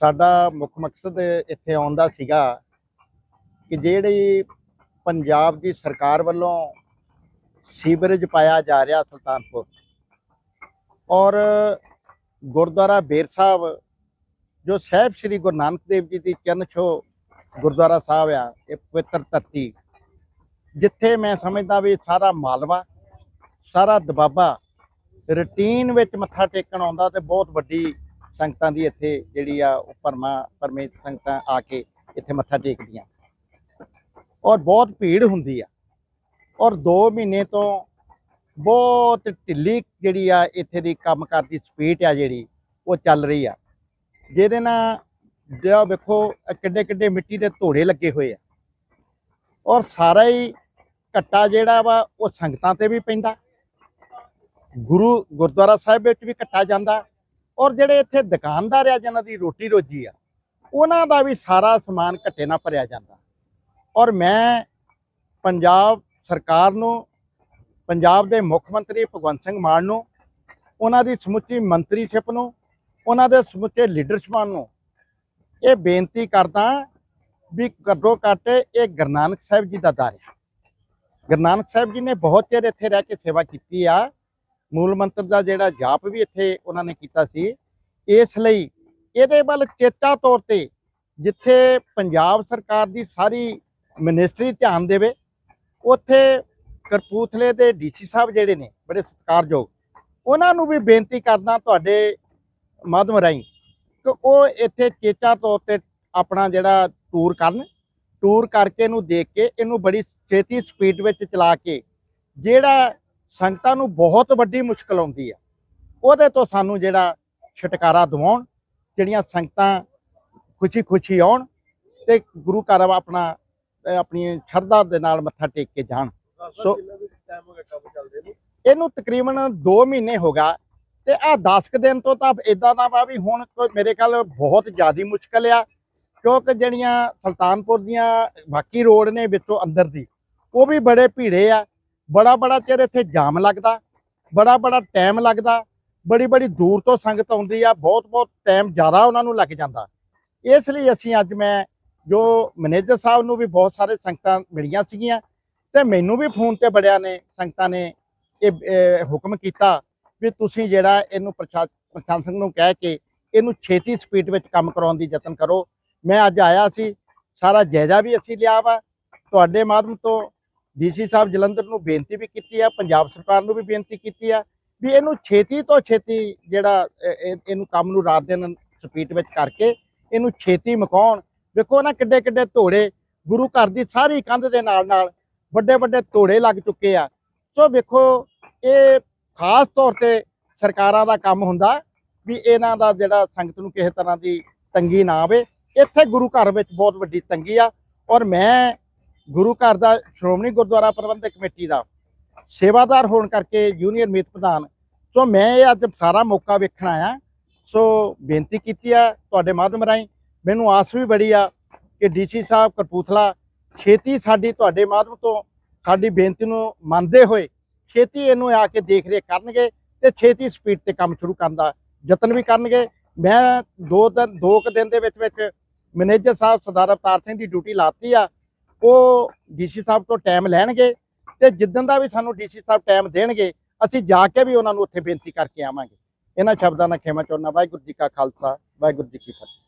ਸਾਡਾ ਮੁੱਖ ਮਕਸਦ ਇੱਥੇ ਆਉਣ ਦਾ ਸੀਗਾ ਕਿ ਜਿਹੜੀ ਪੰਜਾਬ ਦੀ ਸਰਕਾਰ ਵੱਲੋਂ ਸੀਵਰੇਜ ਪਾਇਆ ਜਾ ਰਿਹਾ ਸੁਲਤਾਨਪੁਰ ਔਰ ਗੁਰਦੁਆਰਾ ਬੇਰ ਸਾਹਿਬ, ਜੋ ਸਾਹਿਬ ਸ੍ਰੀ ਗੁਰੂ ਨਾਨਕ ਦੇਵ ਜੀ ਦੀ ਚਰਨ ਛੋ ਗੁਰਦੁਆਰਾ ਸਾਹਿਬ ਆ, ਇਹ ਪਵਿੱਤਰ ਧਰਤੀ, ਜਿੱਥੇ ਮੈਂ ਸਮਝਦਾ ਵੀ ਸਾਰਾ ਮਾਲਵਾ, ਸਾਰਾ ਦਬਾਬਾ ਰੁਟੀਨ ਵਿੱਚ ਮੱਥਾ ਟੇਕਣ ਆਉਂਦਾ ਤੇ ਬਹੁਤ ਵੱਡੀ ਸੰਗਤਾਂ ਦੀ ਇੱਥੇ ਜਿਹੜੀ ਆ ਉਹ ਪਰਮਾ ਪਰਮੇਤ ਸੰਗਤਾਂ ਆ ਕੇ ਇੱਥੇ ਮੱਥਾ ਟੇਕਦੀਆਂ। ਔਰ ਬਹੁਤ ਭੀੜ ਹੁੰਦੀ ਆ। ਔਰ 2 ਮਹੀਨੇ ਤੋਂ ਬਹੁਤ ਢਿੱਲੀ ਜਿਹੜੀ ਆ ਇੱਥੇ ਦੀ ਕੰਮ ਕਰਦੀ ਸਪੀਡ ਆ ਜਿਹੜੀ, ਉਹ ਚੱਲ ਰਹੀ ਆ। ਜਿਹਦੇ ਨਾਲ ਜਿਹੜਾ ਵੇਖੋ ਕਿੱਡੇ ਕਿੱਡੇ ਮਿੱਟੀ ਦੇ ਧੋੜੇ ਲੱਗੇ ਹੋਏ ਆ। ਔਰ ਸਾਰਾ ਹੀ ਘੱਟਾ ਜਿਹੜਾ ਵਾ, ਉਹ ਸੰਗਤਾਂ ਤੇ ਵੀ ਪੈਂਦਾ। ਗੁਰੂ ਗੁਰਦੁਆਰਾ ਸਾਹਿਬ ਵਿੱਚ ਵੀ ਘੱਟਾ ਜਾਂਦਾ। ਔਰ ਜਿਹੜੇ ਇੱਥੇ ਦੁਕਾਨਦਾਰ ਆ, ਜਿਨ੍ਹਾਂ ਦੀ ਰੋਟੀ ਰੋਜੀ ਆ, ਉਹਨਾਂ ਦਾ ਵੀ ਸਾਰਾ ਸਮਾਨ ਘੱਟੇ ਨਾਲ ਭਰਿਆ ਜਾਂਦਾ। ਔਰ ਮੈਂ ਪੰਜਾਬ ਸਰਕਾਰ ਨੂੰ, ਪੰਜਾਬ ਦੇ ਮੁੱਖ ਮੰਤਰੀ ਭਗਵੰਤ ਸਿੰਘ ਮਾਨ ਨੂੰ, ਉਹਨਾਂ ਦੀ ਸਮੁੱਚੀ ਮੰਤਰੀਸ਼ਿਪ ਨੂੰ, ਉਹਨਾਂ ਦੇ ਸਮੁੱਚੇ ਲੀਡਰਸ਼ਿਪਾਂ ਨੂੰ ਇਹ ਬੇਨਤੀ ਕਰਦਾ ਵੀ ਘੱਟੋ ਘੱਟ ਇਹ ਗੁਰੂ ਨਾਨਕ ਸਾਹਿਬ ਜੀ ਦਾ ਦਰ ਆ ਗੁਰੂ ਨਾਨਕ ਸਾਹਿਬ ਜੀ ਨੇ ਬਹੁਤ ਚਿਰ ਇੱਥੇ ਰਹਿ ਕੇ ਸੇਵਾ ਕੀਤੀ ਆ। ਮੂਲ ਮੰਤਰ ਦਾ ਜਿਹੜਾ ਜਾਪ ਵੀ ਇੱਥੇ ਉਹਨਾਂ ਨੇ ਕੀਤਾ ਸੀ, ਇਸ ਲਈ ਇਹਦੇ ਵੱਲ ਚੇਤਾ ਤੌਰ ਤੇ ਜਿੱਥੇ ਪੰਜਾਬ ਸਰਕਾਰ ਦੀ ਸਾਰੀ ਮਿਨਿਸਟਰੀ ਧਿਆਨ ਦੇਵੇ, ਉੱਥੇ ਕਰਪੂਥਲੇ ਦੇ ਡੀਸੀ ਸਾਹਿਬ ਜਿਹੜੇ ਨੇ, ਬੜੇ ਸਤਿਕਾਰਯੋਗ, ਉਹਨਾਂ ਨੂੰ ਵੀ ਬੇਨਤੀ ਕਰਦਾ ਤੁਹਾਡੇ ਮਾਧਿਅਮ ਰਾਹੀਂ ਕਿ ਉਹ ਇੱਥੇ ਚੇਤਾ ਤੌਰ ਤੇ ਆਪਣਾ ਜਿਹੜਾ ਟੂਰ ਕਰਨ ਟੂਰ ਕਰਕੇ ਇਹਨੂੰ ਦੇਖ ਕੇ ਇਹਨੂੰ ਬੜੀ ਛੇਤੀ ਸਪੀਡ ਵਿੱਚ ਚਲਾ ਕੇ ਜਿਹੜਾ ਸੰਗਤਾਂ ਨੂੰ ਬਹੁਤ ਵੱਡੀ ਮੁਸ਼ਕਲ ਆਉਂਦੀ ਆ। ਉਹਦੇ ਤੋਂ ਸਾਨੂੰ ਜਿਹੜਾ ਛੁਟਕਾਰਾ ਦਿਵਾਉਣ ਜਿਹੜੀਆਂ ਸੰਗਤਾਂ ਖੁਸ਼ੀ ਖੁਸ਼ੀ ਆਉਣ ਤੇ ਗੁਰੂ ਘਰ ਆਪਣਾ ਆਪਣੀ ਸ਼ਰਧਾ ਦੇ ਨਾਲ ਮੱਥਾ ਟੇਕ ਕੇ ਜਾਣ। ਸੋ ਇਹਨੂੰ ਤਕਰੀਬਨ 2 ਮਹੀਨੇ ਹੋ ਗਿਆ ਤੇ ਆ 10 ਕੁ ਦਿਨ ਤੋਂ ਤਾਂ ਇਦਾਂ ਦਾ ਵਾ ਵੀ ਹੁਣ ਮੇਰੇ ਖਿਆਲ ਬਹੁਤ ਜ਼ਿਆਦੀ ਮੁਸ਼ਕਲ ਆ ਕਿਉਂਕਿ ਜਿਹੜੀਆਂ ਸੁਲਤਾਨਪੁਰ ਦੀਆਂ ਬਾਕੀ ਰੋਡ ਨੇ ਵਿੱਚੋਂ ਅੰਦਰ ਦੀ ਉਹ ਵੀ ਬੜੇ ਭੀੜੇ ਆ। ਬੜਾ ਬੜਾ ਚਿਰ ਇੱਥੇ ਜਾਮ ਲੱਗਦਾ, ਬੜਾ ਬੜਾ ਟਾਈਮ ਲੱਗਦਾ, ਬੜੀ ਬੜੀ ਦੂਰ ਤੋਂ ਸੰਗਤ ਆਉਂਦੀ ਆ, ਬਹੁਤ ਬਹੁਤ ਟਾਈਮ ਜ਼ਿਆਦਾ ਉਹਨਾਂ ਨੂੰ ਲੱਗ ਜਾਂਦਾ। ਇਸ ਲਈ ਅਸੀਂ ਅੱਜ ਮੈਂ ਜੋ ਮੈਨੇਜਰ ਸਾਹਿਬ ਨੂੰ ਵੀ ਬਹੁਤ ਸਾਰੇ ਸੰਗਤਾਂ ਮਿਲੀਆਂ ਸੀਗੀਆਂ ਤੇ ਮੈਨੂੰ ਵੀ ਫੋਨ ਤੇ ਬੜਿਆਂ ਨੇ, ਸੰਗਤਾਂ ਨੇ ਇਹ ਹੁਕਮ ਕੀਤਾ ਵੀ ਤੁਸੀਂ ਜਿਹੜਾ ਇਹਨੂੰ ਪ੍ਰਸ਼ਾ- ਪ੍ਰਸ਼ਾਸਨ ਨੂੰ ਕਹਿ ਕੇ ਇਹਨੂੰ ਛੇਤੀ ਸਪੀਡ ਵਿੱਚ ਕੰਮ ਕਰਾਉਣ ਦੀ ਯਤਨ ਕਰੋ। ਮੈਂ ਅੱਜ ਆਇਆ ਸੀ, ਸਾਰਾ ਜਾਇਜ਼ਾ ਵੀ ਅਸੀਂ ਲਿਆ ਵਾ। ਤੁਹਾਡੇ ਮਾਧਿਅਮ ਤੋਂ ਡੀਸੀ ਸਾਹਿਬ ਜਲੰਧਰ ਨੂੰ ਬੇਨਤੀ ਵੀ ਕੀਤੀ ਆ, ਪੰਜਾਬ ਸਰਕਾਰ ਨੂੰ ਵੀ ਬੇਨਤੀ ਕੀਤੀ ਆ ਵੀ ਇਹਨੂੰ ਛੇਤੀ ਤੋਂ ਛੇਤੀ ਜਿਹੜਾ ਇਹਨੂੰ ਕੰਮ ਨੂੰ ਰਾਤ ਦਿਨ ਸਪੀਡ ਵਿੱਚ ਕਰਕੇ ਇਹਨੂੰ ਛੇਤੀ ਮੁਕਾਉਣ। ਵੇਖੋ ਨਾ ਕਿੱਡੇ ਕਿੱਡੇ ਧੋੜੇ ਗੁਰੂ ਘਰ ਦੀ ਸਾਰੀ ਕੰਧ ਦੇ ਨਾਲ ਨਾਲ ਵੱਡੇ ਵੱਡੇ ਧੋੜੇ ਲੱਗ ਚੁੱਕੇ ਆ। ਸੋ ਵੇਖੋ, ਇਹ ਖਾਸ ਤੌਰ ਤੇ ਸਰਕਾਰਾਂ ਦਾ ਕੰਮ ਹੁੰਦਾ ਵੀ ਇਹਨਾਂ ਦਾ ਜਿਹੜਾ ਸੰਗਤ ਨੂੰ ਕਿਸੇ ਤਰ੍ਹਾਂ ਦੀ ਤੰਗੀ ਨਾ ਆਵੇ। ਇੱਥੇ ਗੁਰੂ ਘਰ ਵਿੱਚ ਬਹੁਤ ਵੱਡੀ ਤੰਗੀ ਆ ਔਰ ਮੈਂ ਗੁਰੂ ਘਰ ਦਾ ਸ਼੍ਰੋਮਣੀ ਗੁਰਦੁਆਰਾ ਪ੍ਰਬੰਧਕ ਕਮੇਟੀ ਦਾ ਸੇਵਾਦਾਰ ਹੋਣ ਕਰਕੇ ਯੂਨੀਅਨ ਮੀਤ ਪ੍ਰਧਾਨ। ਸੋ ਮੈਂ ਇਹ ਅੱਜ ਸਾਰਾ ਮੌਕਾ ਵੇਖਣ ਆਇਆ। ਸੋ ਬੇਨਤੀ ਕੀਤੀ ਆ ਤੁਹਾਡੇ ਮਾਧਿਅਮ ਰਾਹੀਂ। ਮੈਨੂੰ ਆਸ ਵੀ ਬੜੀ ਆ ਕਿ ਡੀਸੀ ਸਾਹਿਬ ਕਰਪੂਥਲਾ ਛੇਤੀ ਸਾਡੀ ਤੁਹਾਡੇ ਮਾਧਿਅਮ ਤੋਂ ਸਾਡੀ ਬੇਨਤੀ ਨੂੰ ਮੰਨਦੇ ਹੋਏ ਛੇਤੀ ਇਹਨੂੰ ਆ ਕੇ ਦੇਖ ਰੇਖ ਕਰਨਗੇ ਤੇ ਛੇਤੀ ਸਪੀਡ ਤੇ ਕੰਮ ਸ਼ੁਰੂ ਕਰਨ ਦਾ ਯਤਨ ਵੀ ਕਰਨਗੇ। ਮੈਂ ਦੋ ਦਿਨ ਦੋ ਕੁ ਦਿਨ ਦੇ ਵਿੱਚ ਵਿੱਚ ਮੈਨੇਜਰ ਸਾਹਿਬ ਸਰਦਾਰ ਅਵਤਾਰ ਸਿੰਘ ਦੀ ਡਿਊਟੀ ਲਾਤੀ ਆ। ਉਹ ਡੀਸੀ ਸਾਹਿਬ ਤੋਂ ਟਾਈਮ ਲੈਣਗੇ ਤੇ ਜਿੱਦਣ ਦਾ ਵੀ ਸਾਨੂੰ ਡੀਸੀ ਸਾਹਿਬ ਟਾਈਮ ਦੇਣਗੇ, ਅਸੀਂ ਜਾ ਕੇ ਵੀ ਉਹਨਾਂ ਨੂੰ ਉੱਥੇ ਬੇਨਤੀ ਕਰਕੇ ਆਵਾਂਗੇ। ਇਹਨਾਂ ਸ਼ਬਦਾਂ ਨਾਲ ਖੇਮਾ ਚਾਹੁੰਦਾ ਵਾਹਿਗੁਰੂ ਜੀ ਕਾ ਖਾਲਸਾ, ਵਾਹਿਗੁਰੂ ਜੀ ਕੀ ਫਤਿਹ।